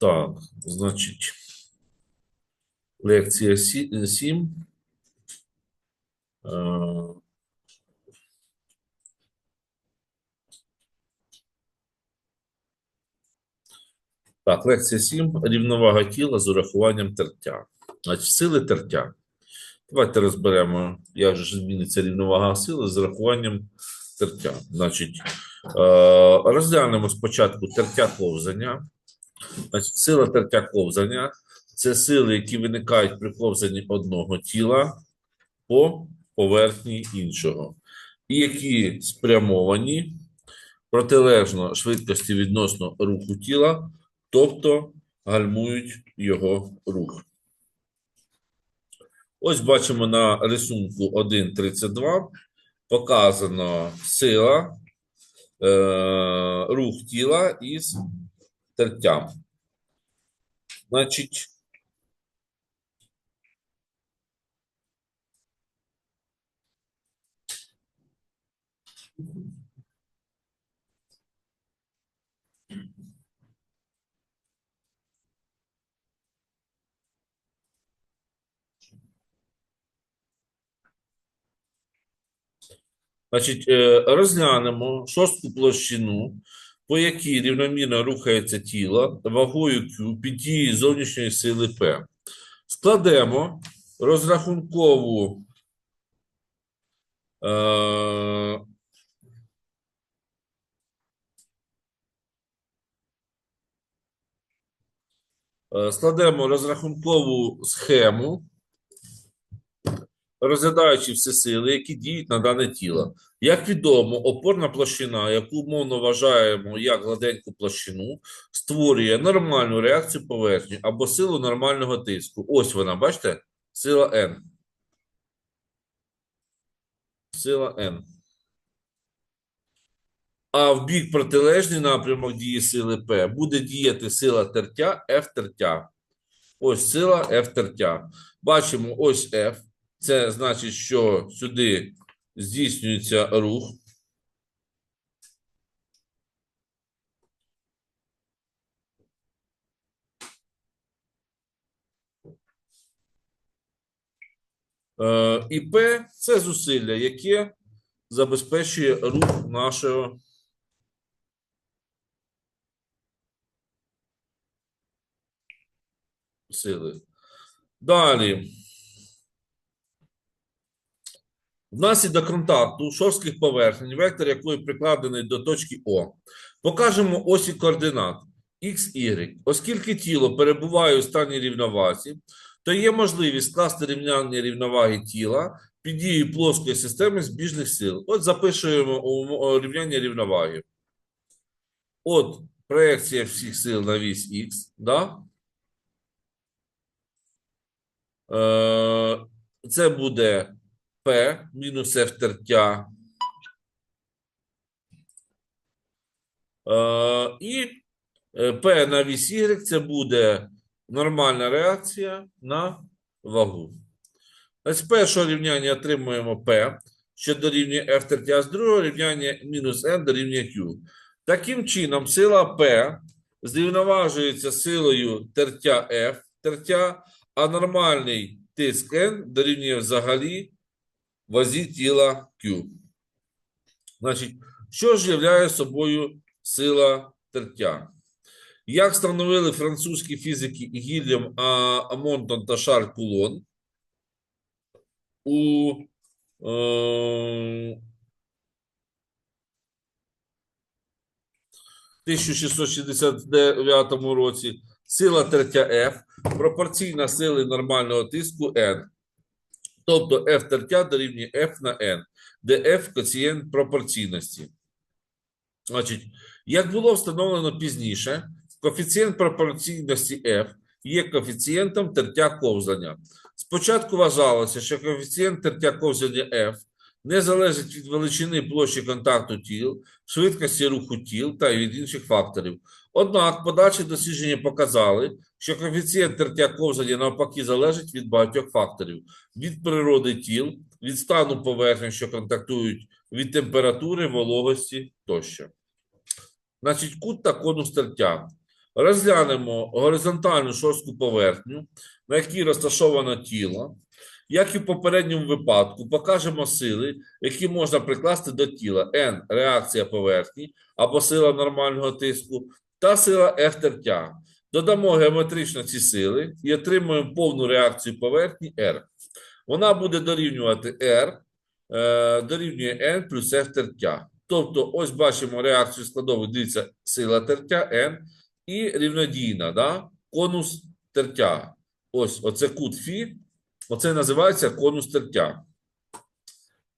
Так, значить, лекція 7. Так, лекція 7. Рівновага тіла з урахуванням тертя. Значить, сили тертя. Давайте розберемо, як же зміниться рівновага сили з урахуванням тертя. Значить, е, розглянемо спочатку тертя ковзання. Сила тертя ковзання це сили, які виникають при ковзанні одного тіла по поверхні іншого, і які спрямовані протилежно швидкості відносно руху тіла, тобто гальмують його рух. Ось бачимо на рисунку 1.32 показано сила, е, рух тіла із тертям. Значить, Значить, е, розглянемо шосту площину, по якій рівномірно рухається тіло вагою Q під дією зовнішньої сили P. Складемо розрахункову е, е, складемо розрахункову схему розглядаючи всі сили, які діють на дане тіло. Як відомо, опорна площина, яку умовно вважаємо як гладеньку площину, створює нормальну реакцію поверхні або силу нормального тиску. Ось вона, бачите? Сила N. Сила N. А в бік протилежний напрямок дії сили P буде діяти сила тертя F тертя. Ось сила F тертя. Бачимо ось F. Це значить, що сюди здійснюється рух. Е, І П це зусилля, яке забезпечує рух нашого сили. Далі. Внаслідок контакту шорстких поверхень, вектор якої прикладений до точки О, покажемо осі координат X, Y. Оскільки тіло перебуває у стані рівновазі, то є можливість скласти рівняння рівноваги тіла під дією плоскої системи збіжних сил. От запишуємо рівняння рівноваги. От проекція всіх сил на вісь Х, да? Е, це буде P мінус F тертя. Е, І P на вісь Y це буде нормальна реакція на вагу. З першого рівняння отримуємо P, що дорівнює F тертя, з другого рівняння мінус N дорівнює Q. Таким чином, сила P зрівноважується силою тертя F тертя, а нормальний тиск N дорівнює взагалі вазі тіла Q. Значить, що ж являє собою сила тертя? Як встановили французькі фізики Гільям Амонтон та Шарль Кулон, у е, 1669 році сила тертя F пропорційна сили нормального тиску N. Тобто F тертя дорівнює F на N, де F коефіцієнт пропорційності. Значить, як було встановлено пізніше, коефіцієнт пропорційності F є коефіцієнтом тертя ковзання. Спочатку вважалося, що коефіцієнт тертя ковзання F не залежить від величини площі контакту тіл, швидкості руху тіл та від інших факторів. Однак подальші дослідження показали, що коефіцієнт тертя ковзання навпаки залежить від багатьох факторів: від природи тіл, від стану поверхень, що контактують, від температури, вологості тощо. Значить, кут та конус тертя. Розглянемо горизонтальну шорстку поверхню, на якій розташовано тіло. Як і в попередньому випадку, покажемо сили, які можна прикласти до тіла. N – реакція поверхні або сила нормального тиску, та сила F – тертя. Додамо геометрично ці сили і отримуємо повну реакцію поверхні R. Вона буде дорівнювати R, е, дорівнює N плюс F тертя. Тобто, ось бачимо реакцію складових, дивіться, сила тертя N і рівнодійна, да? конус тертя. Ось оце кут Фі, оце називається конус тертя.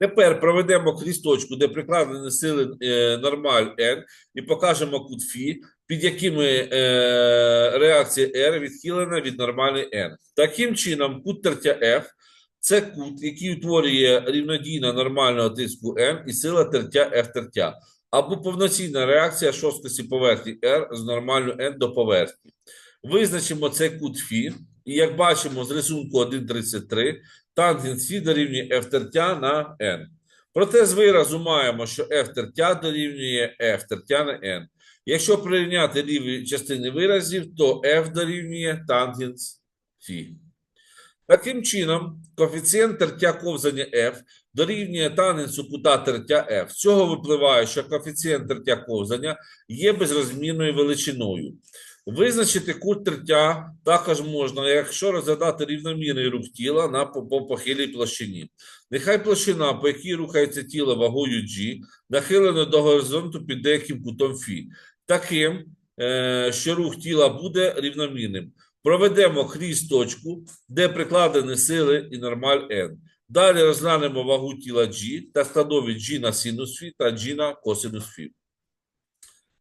Тепер проведемо крізь точку, де прикладені сили е, нормаль N, і покажемо кут Фі, під якими е, реакція R відхилена від нормальної N. Таким чином, кут тертя F – це кут, який утворює рівнодійна нормального тиску N і сила тертя F тертя, або повноцінна реакція шорсткості поверхні R з нормальною N до поверхні. Визначимо цей кут Фі, і як бачимо з рисунку 1.33, тангенс Фі дорівнює F тертя на N. Проте з виразу маємо, що F тертя дорівнює F тертя на N. Якщо прирівняти ліві частини виразів, то F дорівнює тангенс Фі. Таким чином, коефіцієнт тертя ковзання F дорівнює тангенсу кута тертя F. З цього випливає, що коефіцієнт тертя ковзання є безрозмірною величиною. Визначити кут тертя також можна, якщо розглядати рівномірний рух тіла на по, по похилій площині. Нехай площина, по якій рухається тіло вагою G, нахилена до горизонту під деяким кутом Фі. Таким, е, що рух тіла буде рівномірним. Проведемо крізь точку, де прикладені сили і нормаль N. Далі розглянемо вагу тіла G та складові G на синус Фі та G на косинус Фі.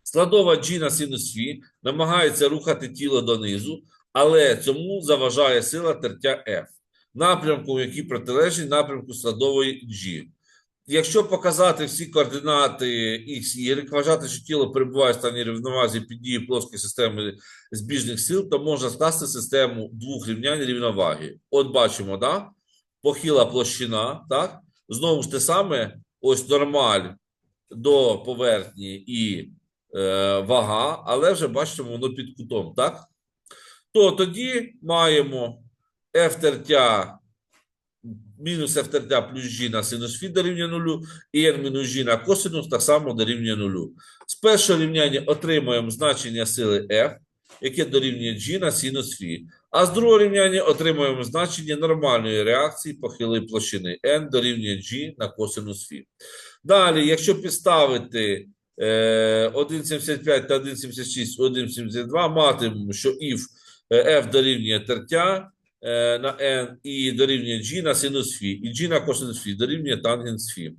Складова G на синус Фі намагається рухати тіло донизу, але цьому заважає сила тертя F, напрямку, який протилежний напрямку складової G. Якщо показати всі координати X Y, вважати, що тіло перебуває в стані рівновазі під дією плоскої системи збіжних сил, то можна скласти систему двох рівнянь рівноваги. От бачимо, да? похила площина, так? Знову ж те саме, ось нормаль до поверхні і е, вага, але вже бачимо, воно під кутом, так? То тоді маємо F тертя мінус F плюс G на синус Фі дорівнює нулю, і N мінус G на косинус так само дорівнює нулю. З першого рівняння отримуємо значення сили F, яке дорівнює G на синус Фі. А з другого рівняння отримуємо значення нормальної реакції похилої площини N дорівнює G на косинус Фі. Далі, якщо підставити е, 1,75 та 1,76, 1,72, матимемо, що if е, F дорівнює тертя е, на N і дорівнює G на синус Фі, і G на косинус Фі дорівнює тангенс Фі.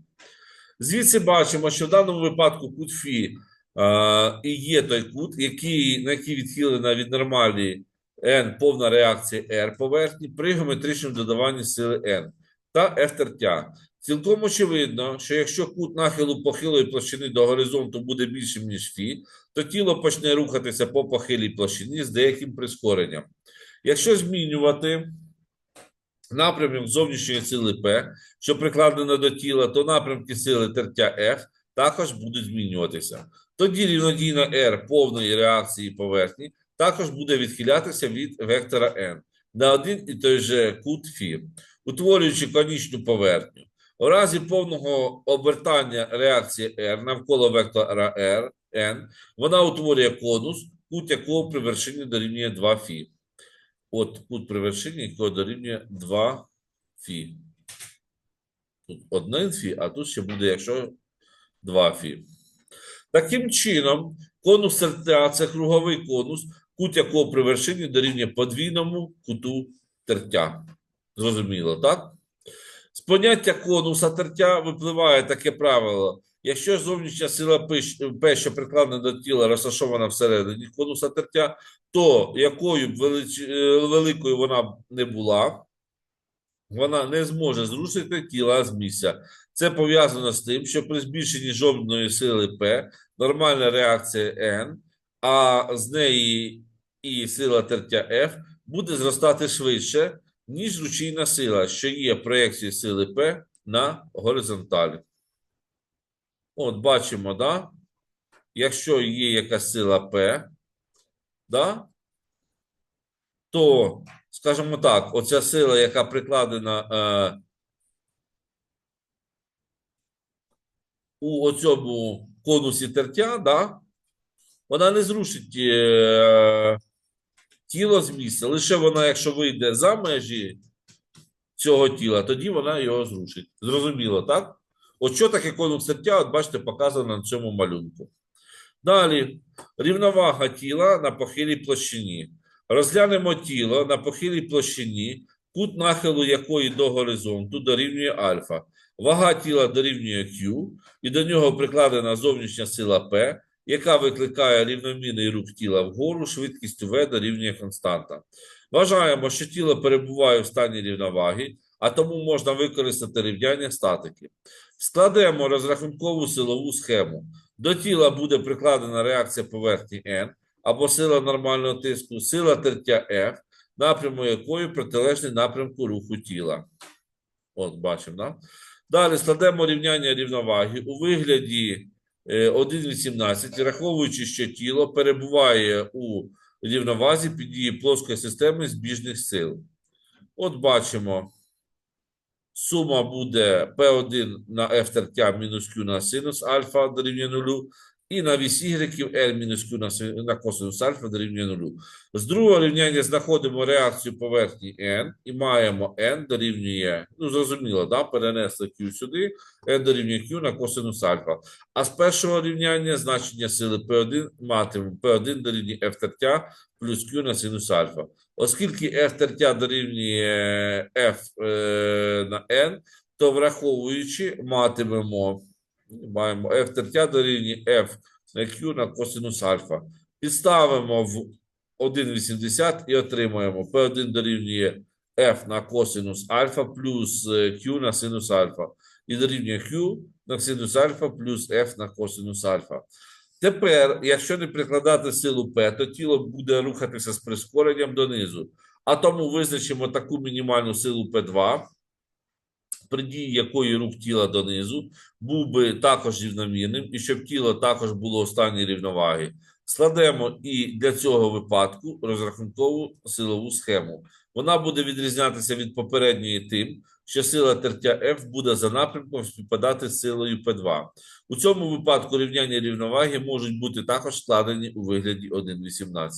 Звідси бачимо, що в даному випадку кут Фі е, і є той кут, який, на який відхилена від нормалі N повна реакція R поверхні при геометричному додаванні сили N та F тертя. Цілком очевидно, що якщо кут нахилу похилої площини до горизонту буде більшим, ніж Фі, то тіло почне рухатися по похилій площині з деяким прискоренням. Якщо змінювати напрямок зовнішньої сили P, що прикладено до тіла, то напрямки сили тертя F також будуть змінюватися. Тоді рівнодійна R повної реакції поверхні також буде відхилятися від вектора n на один і той же кут Фі, утворюючи конічну поверхню. У разі повного обертання реакції R навколо вектора R, n, вона утворює конус, кут якого при вершині дорівнює 2 Фі. От кут при вершині, якого дорівнює 2 Фі. Тут 1 Фі, а тут ще буде, якщо 2 Фі. Таким чином, конус тертя – це круговий конус, кут якого при вершині дорівнює подвійному куту тертя. Зрозуміло, так? З поняття конуса тертя випливає таке правило. Якщо зовнішня сила P, що прикладена до тіла, розташована всередині конуса тертя, то якою б велич... е, великою вона б не була, вона не зможе зрушити тіла з місця. Це пов'язано з тим, що при збільшенні жодної сили P нормальна реакція N, а з неї і сила тертя F буде зростати швидше, ніж ручійна сила, що є проекцією сили P на горизонталі. От бачимо, да? якщо є якась сила P, да? то, скажімо так, оця сила, яка прикладена е, у оцьому конусі тертя, да, вона не зрушить е, тіло з місця. Лише вона, якщо вийде за межі цього тіла, тоді вона його зрушить. Зрозуміло, так? От що таке конус тертя, от бачите, показано на цьому малюнку. Далі, рівновага тіла на похилій площині. Розглянемо тіло на похилій площині, кут нахилу якої до горизонту дорівнює альфа. Вага тіла дорівнює Q, і до нього прикладена зовнішня сила P, яка викликає рівномірний рух тіла вгору, швидкістю V дорівнює константа. Вважаємо, що тіло перебуває в стані рівноваги, а тому можна використати рівняння статики. Складемо розрахункову силову схему. До тіла буде прикладена реакція поверхні N або сила нормального тиску, сила тертя F, напряму якої протилежний напрямку руху тіла. От, бачимо, да? Далі складемо рівняння рівноваги у вигляді е, 1,18, враховуючи, що тіло перебуває у рівновазі під дією плоскої системи збіжних сил. От бачимо, сума буде P1 на F тертя мінус Q на синус альфа дорівнює нулю, і на вісь Y L мінус Q на, на косинус альфа дорівнює нулю. З другого рівняння знаходимо реакцію поверхні N і маємо N дорівнює, ну зрозуміло, да? перенесли Q сюди, N дорівнює Q на косинус альфа. А з першого рівняння значення сили P1 матимемо P1 дорівнює F тертя плюс Q на синус альфа. Оскільки F тертя дорівнює F е, на N, то враховуючи, матимемо, маємо F тертя дорівнює F на Q на косинус альфа. Підставимо в 1,80 і отримаємо P1 дорівнює F на косинус альфа плюс е, Q на синус альфа. І дорівнює Q на синус альфа плюс F на косинус альфа. Тепер, якщо не прикладати силу П, то тіло буде рухатися з прискоренням донизу. А тому визначимо таку мінімальну силу П2, при дії якої рух тіла донизу був би також рівномірним, і щоб тіло також було в стані рівноваги. Складемо і для цього випадку розрахункову силову схему. Вона буде відрізнятися від попередньої тим, що сила тертя F буде за напрямком співпадати з силою P2. У цьому випадку рівняння рівноваги можуть бути також складені у вигляді 1,18.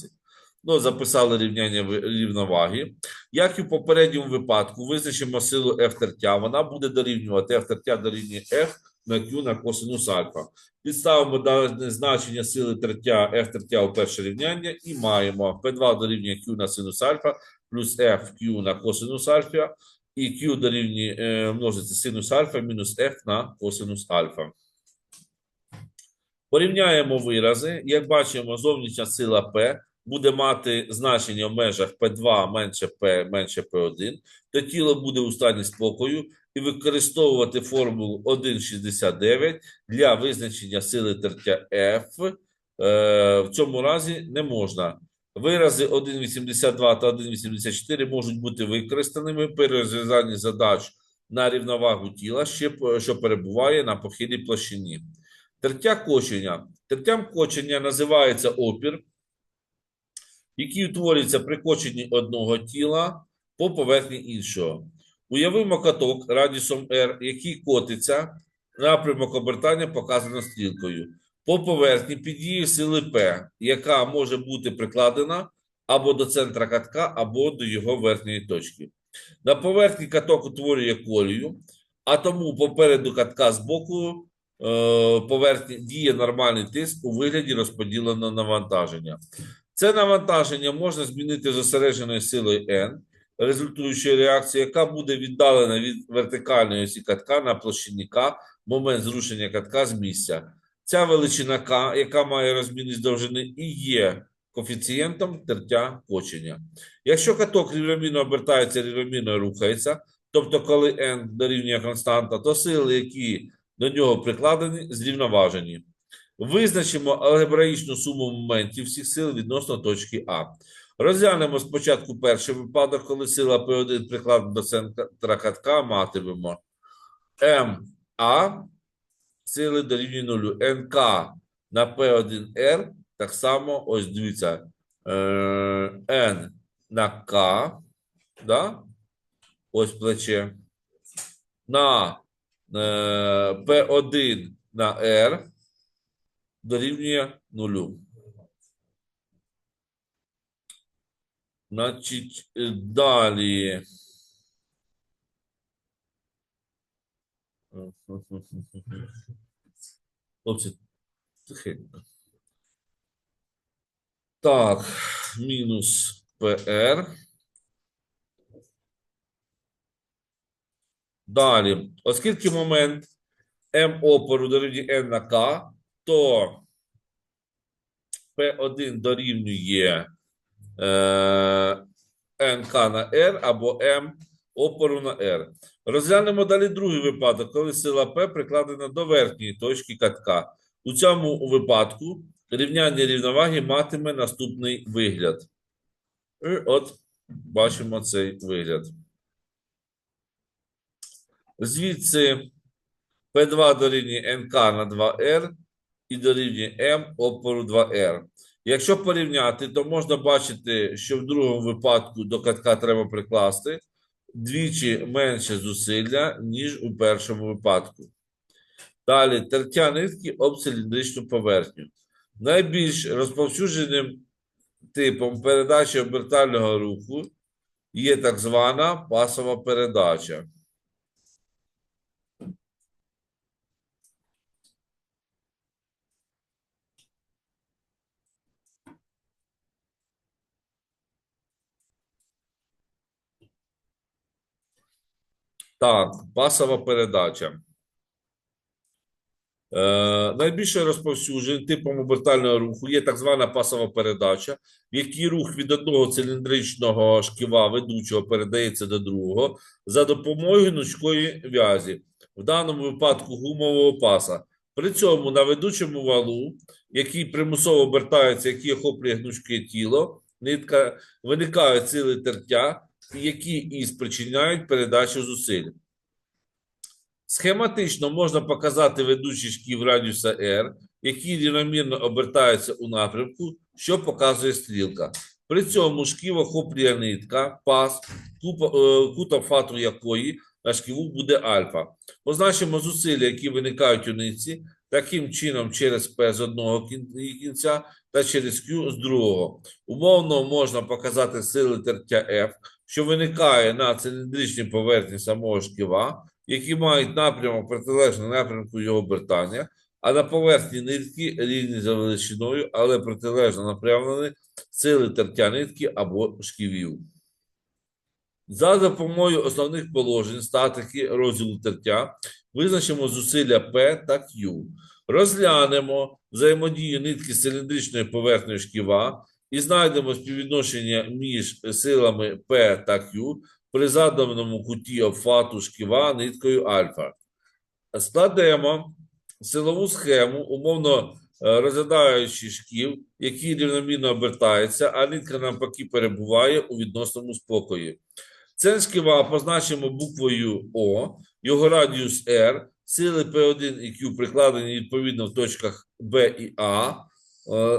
Ну, записали рівняння рівноваги. Як і в попередньому випадку, визначимо силу F тертя. Вона буде дорівнювати F тертя дорівнює F на Q на косинус альфа. Підставимо дане значення сили тертя F тертя у перше рівняння і маємо P2 дорівнює Q на синус альфа плюс F Q на косинус альфа і Q дорівнює е, множиться синус альфа мінус F на косинус альфа. Порівняємо вирази. Як бачимо, зовнішня сила P буде мати значення в межах P2 менше P менше P1, то тіло буде у стані спокою і використовувати формулу 1,69 для визначення сили тертя F е, в цьому разі не можна. Вирази 1,82 та 1,84 можуть бути використаними при розв'язанні задач на рівновагу тіла, що перебуває на похилій площині. Тертя кочення. Тертям кочення називається опір, який утворюється при коченні одного тіла по поверхні іншого. Уявимо каток радіусом R, який котиться, напрямок обертання показано стрілкою. По поверхні під сили P, яка може бути прикладена або до центра катка, або до його верхньої точки. На поверхні каток утворює колію, а тому попереду катка з боку е, поверхні діє нормальний тиск у вигляді розподіленого навантаження. Це навантаження можна змінити зосередженою силою N, результуючою реакцією, яка буде віддалена від вертикальної осі катка на площині К, момент зрушення катка з місця. Ця величина К, яка має розмірність довжини, і є коефіцієнтом тертя кочення. Якщо каток рівномірно обертається, рівномірно рухається, тобто коли n дорівнює константа, то сили, які до нього прикладені, зрівноважені. Визначимо алгебраїчну суму моментів всіх сил відносно точки А. Розглянемо спочатку перший випадок, коли сила P1 прикладена до центра катка, матимемо МА сили дорівнює нулю. НК на P1R так само, ось дивіться, е, N на К, да? ось плече, на е, P1 на R дорівнює нулю. Значить, е, далі. Хлопці, тихенько. Так, мінус PR. Далі, оскільки момент М опору дорівнює N на К, то P1 дорівнює е, НК на R або М опору на R. Розглянемо далі другий випадок, коли сила P прикладена до верхньої точки катка. У цьому випадку рівняння рівноваги матиме наступний вигляд. І от бачимо цей вигляд. Звідси P2 дорівнює НК на 2R і дорівнює М опору 2R. Якщо порівняти, то можна бачити, що в другому випадку до катка треба прикласти двічі менше зусилля, ніж у першому випадку. Далі тертя нитки об циліндричну поверхню. Найбільш розповсюдженим типом передачі обертального руху є так звана пасова передача. Так, пасова передача. Е, найбільше розповсюдженим типом обертального руху є так звана пасова передача, в якій рух від одного циліндричного шківа ведучого передається до другого за допомогою гнучкої в'язі, в даному випадку гумового паса. При цьому на ведучому валу, який примусово обертається, який охоплює гнучке тіло, нитка виникають сили тертя, які і спричиняють передачу зусиль. Схематично можна показати ведучий шків радіуса R, який рівномірно обертається у напрямку, що показує стрілка. При цьому шків охоплює нитка, пас, е, кута фату якої на шківу буде альфа. Позначимо зусилля, які виникають у нитці, таким чином через P з одного кінця та через Q з другого. Умовно можна показати сили тертя F, що виникає на циліндричній поверхні самого шківа, які мають напрямок протилежний напрямку його обертання, а на поверхні нитки рівні за величиною, але протилежно напрямлені сили тертя нитки або шківів. За допомогою основних положень статики розділу тертя визначимо зусилля P та Q. Розглянемо взаємодію нитки з циліндричною поверхнею шківа і знайдемо співвідношення між силами P та Q при заданому куті обхвату шківа ниткою альфа. Складемо силову схему, умовно е, розглядаючи шків, який рівномірно обертається, а нитка навпаки перебуває у відносному спокої. Центр шківа позначимо буквою О, його радіус R, сили P1 і Q прикладені відповідно в точках Б і А,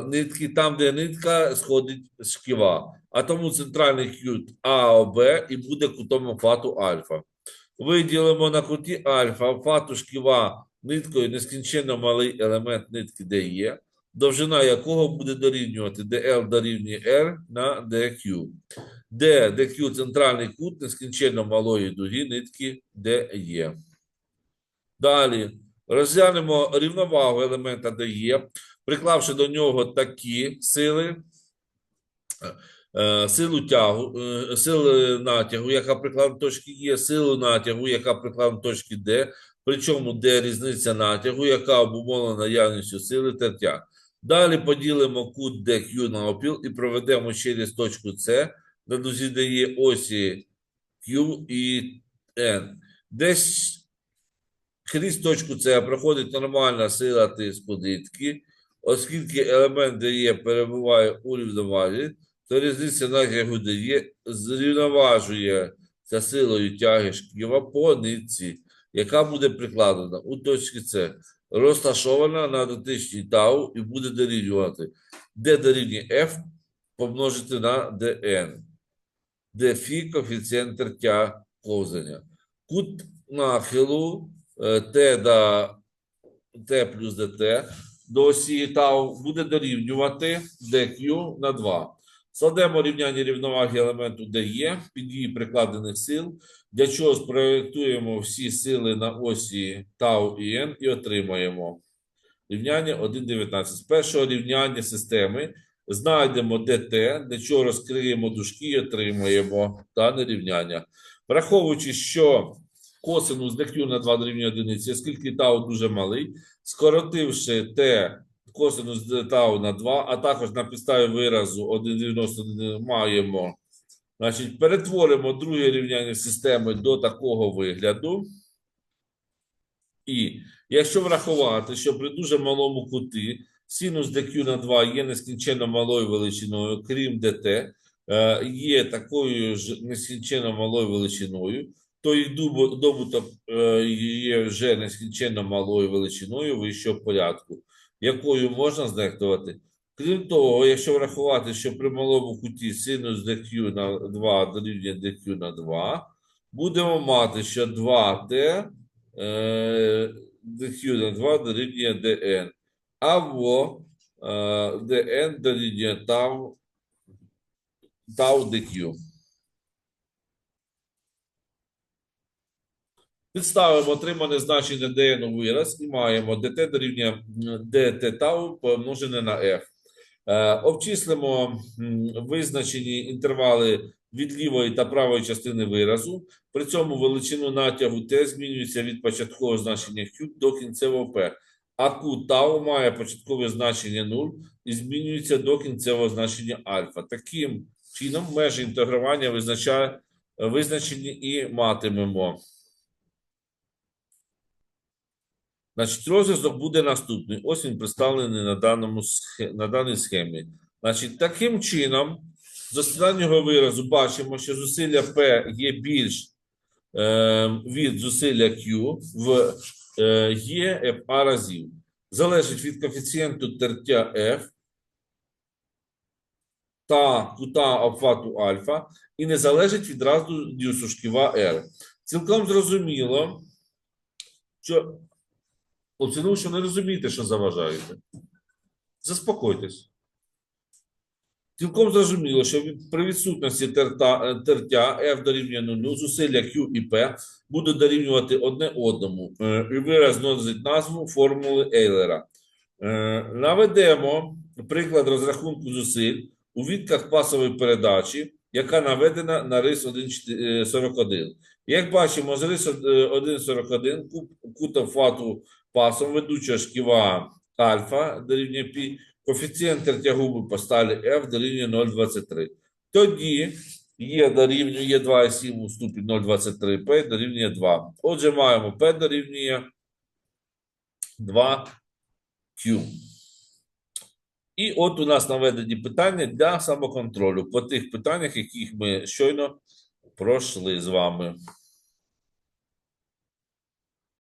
нитки, там, де нитка сходить з шківа. А тому центральний кют АОБ і буде кутом обхвату альфа. Виділимо на куті альфа обхвату шківа ниткою нескінченно малий елемент нитки DE, довжина якого буде дорівнювати DL дорівнює R на DQ. Де DQ центральний кут нескінченно малої дуги нитки DE. Далі розглянемо рівновагу елемента DE, приклавши до нього такі сили. Е, Силу тягу, е, силу натягу, яка прикладена до точки Е, силу натягу, яка прикладена до точки Д, причому Д різниця натягу, яка обумовлена наявністю сили тертя. Далі поділимо кут DQ на опіл і проведемо через точку С, на дузі де є осі Q і N. Десь крізь точку С проходить нормальна сила тиску нитки, оскільки елемент ДЕ перебуває у рівновазі, то різниця натягу ДЕ зрівноважує за силою тяги шківа по нитці, яка буде прикладена у точці С, розташована на дотичній тау і буде дорівнювати, де дорівнює F помножити на dn, де фі коефіцієнт тертя ковзання. Кут нахилу е, до t плюс dt до осі тау буде дорівнювати dq на 2. Складемо рівняння рівноваги елементу DE під дії прикладених сил, для чого спроєктуємо всі сили на осі тау і n і отримаємо рівняння 1,19. З першого рівняння системи знайдемо dt, для чого розкриємо дужки і отримаємо дане рівняння. Враховуючи, що косинус dq на 2 дорівнює одиниці, оскільки тау дуже малий, скоротивши t косинус тау на 2, а також на підставі виразу 1,91 маємо, значить, перетворимо друге рівняння системи до такого вигляду. І якщо врахувати, що при дуже малому куті синус dq на 2 є нескінченно малою величиною, крім dt, е, є такою ж нескінченно малою величиною, то їх дубу- добуток е, є вже нескінченно малою величиною вищого порядку, якою можна знехтувати. Крім того, якщо врахувати, що при малому куті синус dq на 2 дорівнює dq на 2, будемо мати, що 2t е, dq на 2 дорівнює dn, або е, dn дорівнює тау, тау dq. Підставимо отримане значення dn у вираз і маємо dt дорівнює dt тау помножене на f. Е, Обчислимо визначені інтервали від лівої та правої частини виразу. При цьому величину натягу t змінюється від початкового значення q до кінцевого p. А q тау має початкове значення 0 і змінюється до кінцевого значення альфа. Таким чином, межі інтегрування визначає, визначені і матимемо. Значить, розв'язок буде наступний. Ось він представлений на, даному, на даній схемі. Значить, таким чином, з останнього виразу бачимо, що зусилля P є більш е, від зусилля Q в е, є FA разів. Залежить від коефіцієнту тертя F та кута обхвату альфа і не залежить від радіусу шківа R. Цілком зрозуміло, що Хлопці, ну що не розумієте, що заважаєте. Заспокойтесь. Цілком зрозуміло, що при відсутності терта, е, тертя F дорівнює 0, зусилля Q і P будуть дорівнювати одне одному. Е, І вираз носить назву формули Ейлера. Е, Наведемо приклад розрахунку зусиль у відках пасової передачі, яка наведена на рис 1,41. Як бачимо, з рис 1,41 кут обхвату пасом ведучого шківа альфа дорівнює π, коефіцієнт тягу по сталі F дорівнює 0,23. Тоді Є дорівнює 2,7 у ступінь 0,23, P дорівнює 2. Отже, маємо P дорівнює 2Q. І от у нас наведені питання для самоконтролю по тих питаннях, яких ми щойно пройшли з вами.